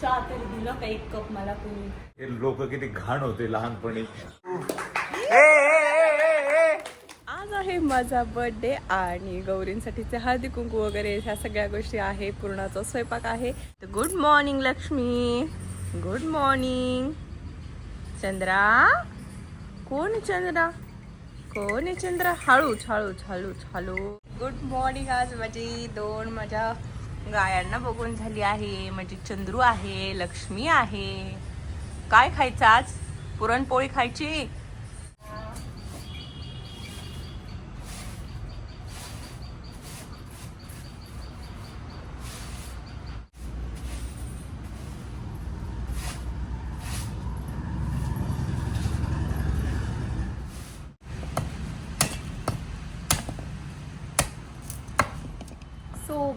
चहा तरी दिलं का एक कप मला कोणी. हे लोक किती घाण होते लहानपणी. आज आहे माझा बर्थडे आणि गौरींसाठीचे हळदी कुंकू वगैरे ह्या सगळ्या गोष्टी आहे पूर्णाचा स्वयंपाक आहे. तर good morning Lakshmi. Good morning Chandra? कोण आहे चंद्रा? कोण आहे चंद्रा? हळूच हळूच हळूच हळू. गुड मॉर्निंग आज माझी दोन माझ्या गायांना बघून झाली आहे. म्हणजे चंद्रू आहे लक्ष्मी आहे. काय खायचं आज? पुरणपोळी खायची?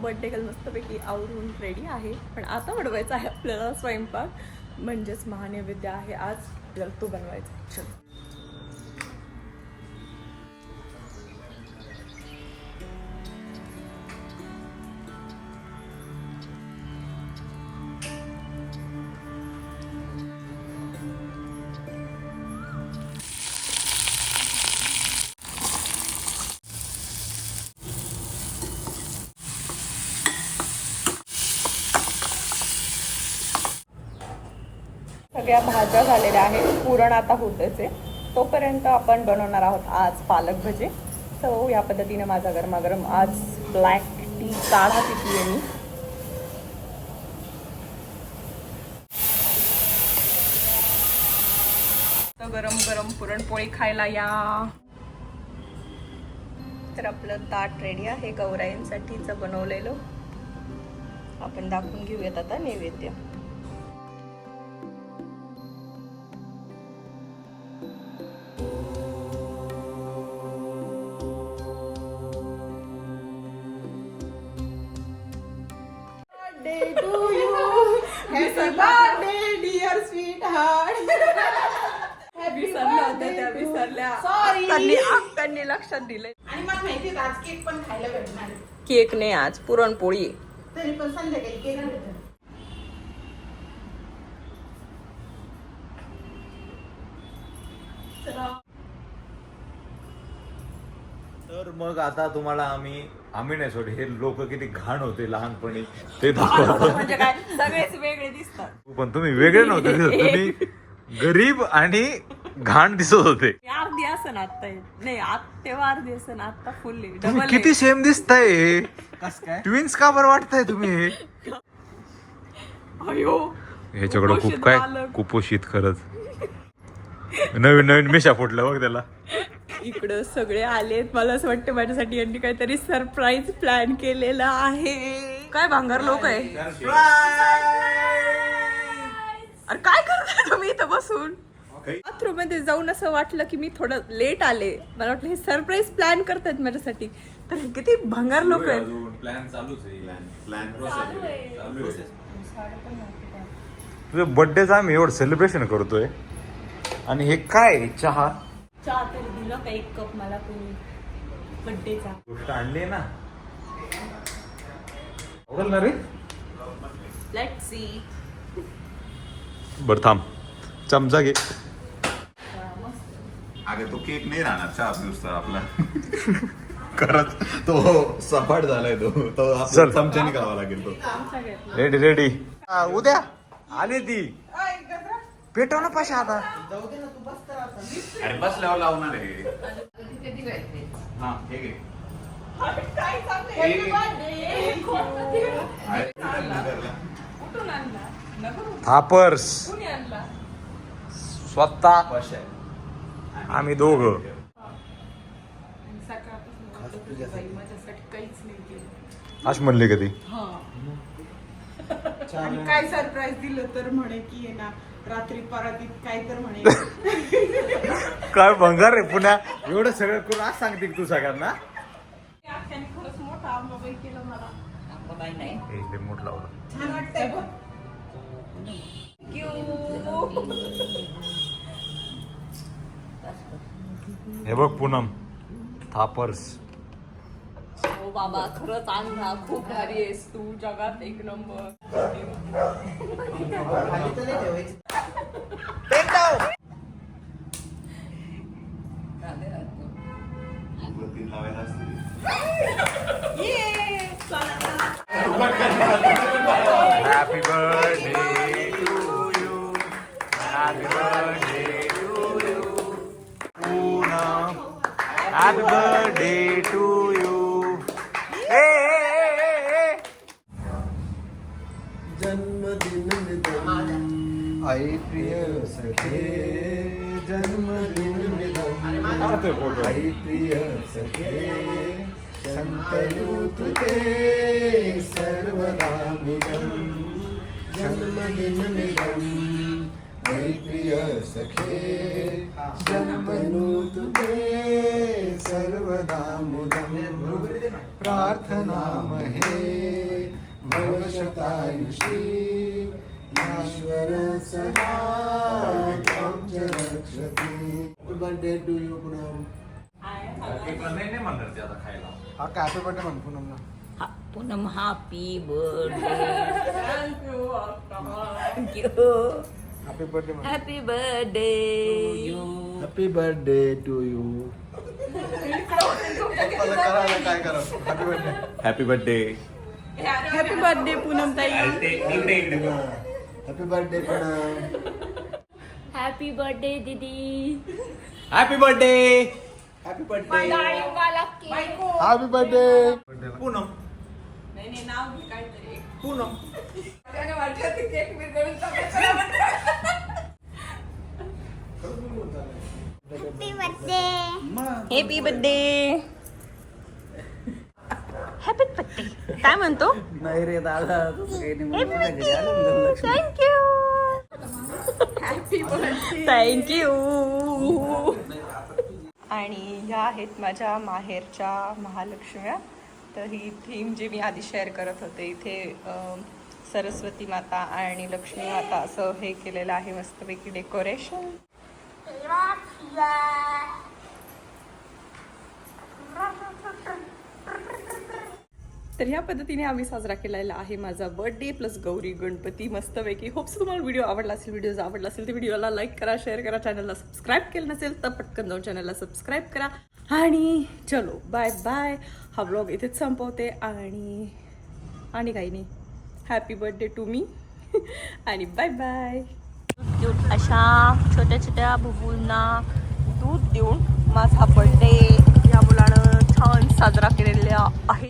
सो बर्थडे गर्ल मस्तपैकी आवरून रेडी आहे. पण आता बनवायचा आहे आपल्याला स्वयंपाक. म्हणजेच महानैवेद्य आहे. आज आपल्याला तो बनवायचा चल. सगळ्या भाज्या झालेल्या आहेत. पुरण आता होतंच आहे तोपर्यंत आपण बनवणार आहोत आज पालक भजे. सो या पद्धतीने माझा गरमागरम आज ब्लॅक टी काढा पिती मी. गरम गरम पुरणपोळी खायला या. तर आपलं ताट रेडी आहे. गौराईंसाठीचं बनवलेलं. आपण दाखवून घेऊयात आता नैवेद्य. त्यांनी त्यांनी लक्षात दिलंय. आणि मला माहिती आज केक पण खायला भेटणार. केक नाही आज पुरणपोळी. तरी पण संध्याकाळी केक भेटणार तर मग आता तुम्हाला आम्ही आम्ही नाही सोड हे लोक किती घाण होते लहानपणी. ते दाखवतो म्हणजे काय सगळेच वेगळे दिसतात. पण तुम्ही वेगळे नव्हते दिसत. तुम्ही गरीब आणि घाण दिसत होते. अर्धी असं आता नाही आत तेव्हा अर्धी असं आता फुल्ली तुम्ही डबल किती सेम दिसताय ट्विन्स का बरं वाटताय तुम्ही अयो. ह्याच्याकडे खूप कुपोषित काय बालक. कुपोषित खरंच. नवीन नवीन मिशा फुटलं बघ त्याला. इकडं सगळे आलेत. मला असं वाटतं माझ्यासाठी यांनी काहीतरी सरप्राईज प्लॅन केलेला आहे. काय भांगार लोक आहे? अरे काय करताय तुम्ही इथं बसून? बाथरूममध्ये जाऊन असं वाटलं की मी थोडं लेट आले. मला वाटलं हे सरप्राईज प्लॅन करतायत माझ्यासाठी. तर हे किती भंगार लोक आहेत. प्लॅन चालूच बर्थडेचा आम्ही एवढं सेलिब्रेशन करतोय. आणि हे काय चहा? चहा तरी दिलं का एक कप मला कोणी? बड्डेचा गोष्ट आणली ना. आवडेल ना रे? लेट सी बर थांब. चमचा घे. अगं तो केक नाही राहणार चहा नुसता आपला. खरंच तो सपाट झालाय तो. तो. आपल्याला चमच्याने करावा लागेल तो. रेडी रेडी उद्या. आली ती. पेटव ना पाशा आता. जाऊ दे ना तू बस तर आता अरे बसल्यावर लावणार आहे. हा हे घे. कुठून आणला नगर थापर्स. कुणी आणला स्वतः? आम्ही दोघं. सकाळपासून बाई माझ्यासाठी काहीच नाही केलं अश म्हणले कधी काय सरप्राईज दिलं तर म्हणे की ना रात्री परातीत काय तर म्हणे. काय भंगार आहे पुण्या एवढं सगळं करून आज सांगते की तू सगळ्यांना. आख्याने खरंच मोठा आंबाबाई केलं मला. आंबाबाई नाही. हे लय मोठ लावलं. छान वाटतंय बघ. हे बघ पूनम. थापर्स. बाबा खरंच आणला खूप भारी आहेस तू जगात एक नंबर. लावायला असते जन्मदिन आई प्रिय सखे जन्मदिन आई प्रिय सखे संतनु तुते सर्वदा मिदम जन्मदिन मिदम आई प्रिय सखे जन्मनु तुते सर्वदा मुदम प्रार्थना महे। भवशतायुषी ईश्वर सदा रक्षति बर्थडे टू यू पूनम हा हॅपी बर्थडे म्हण पूनमला Poonam happy birthday happy birthday happy birthday happy birthday to you करायला काय करा happy birthday happy birthday Poonam ताई happy birthday Poonam happy birthday दीदी happy birthday happy birthday happy birthday Poonam Poonam happy birthday happy birthday काय म्हणतो? नाही रे दादा thank you thank you आणि ह्या आहेत माझ्या माहेरच्या महालक्ष्म्या. तर ही थीम जी मी आधी शेअर करत होते इथे सरस्वती माता आणि लक्ष्मी माता असं हे केलेलं आहे मस्तपैकी डेकोरेशन तर ह्या पद्धतीने आम्ही साजरा केलेला आहे माझा बर्थडे प्लस गौरी गणपती. मस्तपैकी होप्स तुम्हाला व्हिडिओ आवडला असेल व्हिडिओ आवडला असेल तर व्हिडिओला लाईक करा शेअर करा चॅनलला सबस्क्राईब केलं नसेल तर पटकन जाऊन चॅनलला सबस्क्राईब करा. आणि चलो बाय बाय हा ब्लॉग इथेच संपवते आणि आणि काही नाही. हॅपी बर्थडे टू मी आणि बाय बाय देऊन अशा छोट्या छोट्या बुबूंना दूध देऊन माझा बर्थडे या मुलानं छान साजरा केलेला आहे.